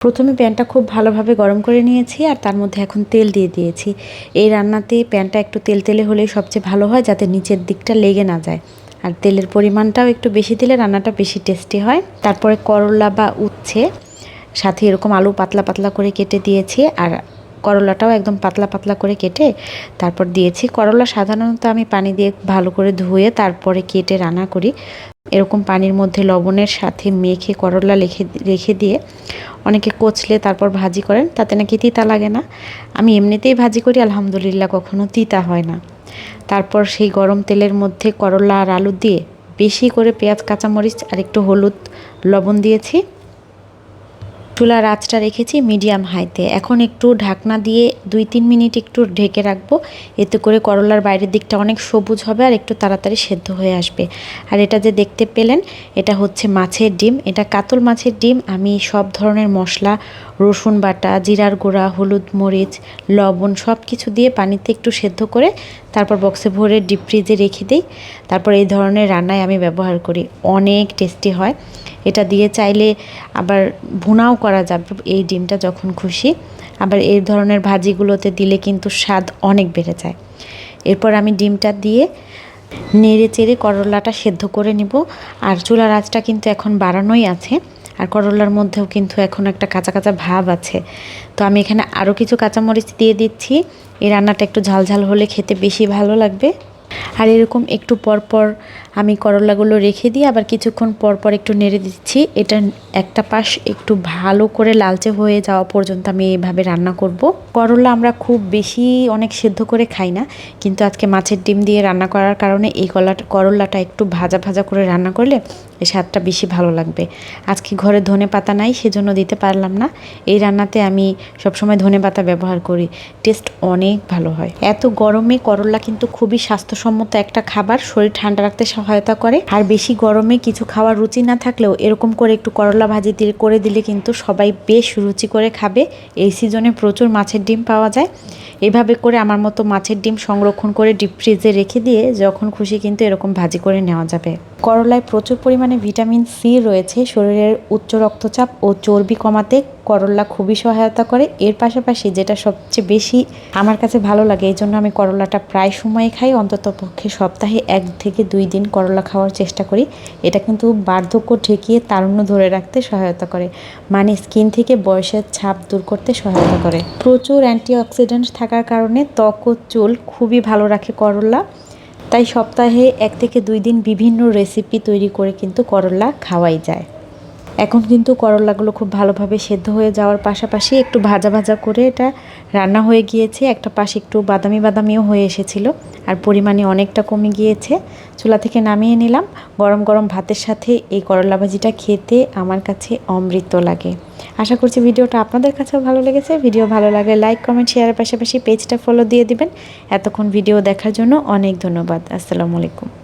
প্রথমে প্যানটা খুব ভালোভাবে গরম করে নিয়েছি আর তার মধ্যে এখন তেল দিয়ে দিয়েছি। এই রান্নাতে প্যানটা একটু তেল তেলে হলেই সবচেয়ে ভালো হয় যাতে নিচের দিকটা লেগে না যায়। আর তেলের পরিমাণটাও একটু বেশি দিলে রান্নাটা বেশি টেস্টি হয়। তারপরে করলা বা উচ্ছে, সাথে এরকম আলু পাতলা পাতলা করে কেটে দিয়েছি আর করলাটাও একদম পাতলা পাতলা করে কেটে তারপর দিয়েছি। করলা সাধারণত আমি পানি দিয়ে ভালো করে ধুয়ে তারপরে কেটে রান্না করি। এরকম পানির মধ্যে লবণের সাথে মেখে করলা রেখে রেখে দিয়ে অনেকে কচলে তারপর ভাজি করেন, তাতে নাকি তিতা লাগে না। আমি এমনিতেই ভাজি করি, আলহামদুলিল্লাহ কখনো তিতা হয় না। তারপর সেই গরম তেলের মধ্যে করলা আর আলু দিয়ে বেশি করে পেঁয়াজ, কাঁচামরিচ আর একটু হলুদ লবণ দিয়েছি। চুলার আঁচটা রেখেছি মিডিয়াম হাইতে এখন একটু ঢাকনা দিয়ে দুই তিন মিনিট একটু ঢেকে রাখব। এতে করে করলার বাইরের দিকটা অনেক সবুজ হবে আর একটু তাড়াতাড়ি সেদ্ধ হয়ে আসবে। আর এটা যে দেখতে পেলেন, এটা হচ্ছে মাছের ডিম। এটা কাতল মাছের ডিম। আমি সব ধরনের মশলা, রসুন বাটা, জিরার গুঁড়া, হলুদ মরিচ, লবণ সব কিছু দিয়ে পানিতে একটু সেদ্ধ করে তারপর বক্সে ভরে ডিপ ফ্রিজে রেখে দিই। তারপর এই ধরনের রান্নায় আমি ব্যবহার করি। অনেক টেস্টি হয়। এটা দিয়ে চাইলে আবার ভুনাও করা যাবে এই ডিমটা যখন খুশি। আবার এই ধরনের ভাজিগুলোতে দিলে কিন্তু স্বাদ অনেক বেড়ে যায়। এরপর আমি ডিমটা দিয়ে নেড়ে চেড়ে করলাটা সেদ্ধ করে নিব। আর চুলার আঁচটা কিন্তু এখন বাড়ানোই আছে। আর করলার মধ্যেও কিন্তু এখন একটা কাঁচা কাঁচা ভাব আছে। তো আমি এখানে আরও কিছু কাঁচামরিচ দিয়ে দিচ্ছি। এই রান্নাটা একটু ঝালঝাল হলে খেতে বেশি ভালো লাগবে। আর এরকম একটু পর পর আমি করলাগুলো রেখে দিয়ে আবার কিছুক্ষণ পর পর একটু নেড়ে দিচ্ছি। এটা একটা পাশ একটু ভালো করে লালচে হয়ে যাওয়া পর্যন্ত আমি এইভাবে রান্না করব। করলা আমরা খুব বেশি অনেক সেদ্ধ করে খাই না, কিন্তু আজকে মাছের ডিম দিয়ে রান্না করার কারণে এই কলাটা করলাটা একটু ভাজা ভাজা করে রান্না করলে এই স্বাদটা বেশি ভালো লাগবে। আজকে ঘরে ধনে পাতা নাই, সেজন্য দিতে পারলাম না। এই রান্নাতে আমি সবসময় ধনে পাতা ব্যবহার করি। টেস্ট অনেক ভালো হয়। এত গরমে করলা কিন্তু খুবই স্বাস্থ্যসম্মত একটা খাবার। শরীর ঠান্ডা রাখতে সহায়তা করে। আর বেশি গরমে কিছু খাওয়ার রুচি না থাকলেও এরকম করে একটু করলা ভাজি দিয়ে করে দিলে কিন্তু সবাই বেশ রুচি করে খাবে। এই সিজনে প্রচুর মাছের ডিম পাওয়া যায়। এভাবে করে আমার মতো মাছের ডিম সংরক্ষণ করে ডিপ ফ্রিজে রেখে দিয়ে যখন খুশি কিন্তু এরকম ভাজি করে নেওয়া যাবে। করলায় প্রচুর পরিমাণে ভিটামিন সি রয়েছে। শরীরের উচ্চ রক্তচাপ ও চর্বি কমাতে করলা খুবই সহায়তা করে। এর পাশাপাশি যেটা সবচেয়ে বেশি আমার কাছে ভালো লাগে, এই জন্য আমি করলাটা প্রায় সময় খাই, অন্তত পক্ষে সপ্তাহে এক থেকে দুই দিন করলা খাওয়ার চেষ্টা করি। এটা কিন্তু বার্ধক্য ঠেকিয়ে তারুণ্য ধরে রাখতে সহায়তা করে। মানে স্কিন থেকে বয়সের ছাপ দূর করতে সহায়তা করে। প্রচুর অ্যান্টিঅক্সিডেন্ট থাকার কারণে ত্বক ও চুল খুবই ভালো রাখে করলা। তাই সপ্তাহে এক থেকে দুই দিন বিভিন্ন রেসিপি তৈরি করে কিন্তু করলা খাওয়াই যায়। এখন কিন্তু করলাগুলো খুব ভালোভাবে সেদ্ধ হয়ে যাওয়ার পাশাপাশি একটু ভাজা ভাজা করে এটা রান্না হয়ে গিয়েছে। একটা পাশে একটু বাদামি বাদামিও হয়ে এসেছিল আর পরিমাণে অনেকটা কমে গিয়েছে। চুলা থেকে নামিয়ে নিলাম। গরম গরম ভাতের সাথে এই করলা ভাজিটা খেতে আমার কাছে অমৃত লাগে। আশা করছি ভিডিওটা আপনাদের কাছেও ভালো লেগেছে। ভিডিও ভালো লাগলে লাইক, কমেন্ট, শেয়ারের পাশাপাশি পেজটা ফলো দিয়ে দিবেন। এতক্ষণ ভিডিও দেখার জন্য অনেক ধন্যবাদ। আসসালামু আলাইকুম।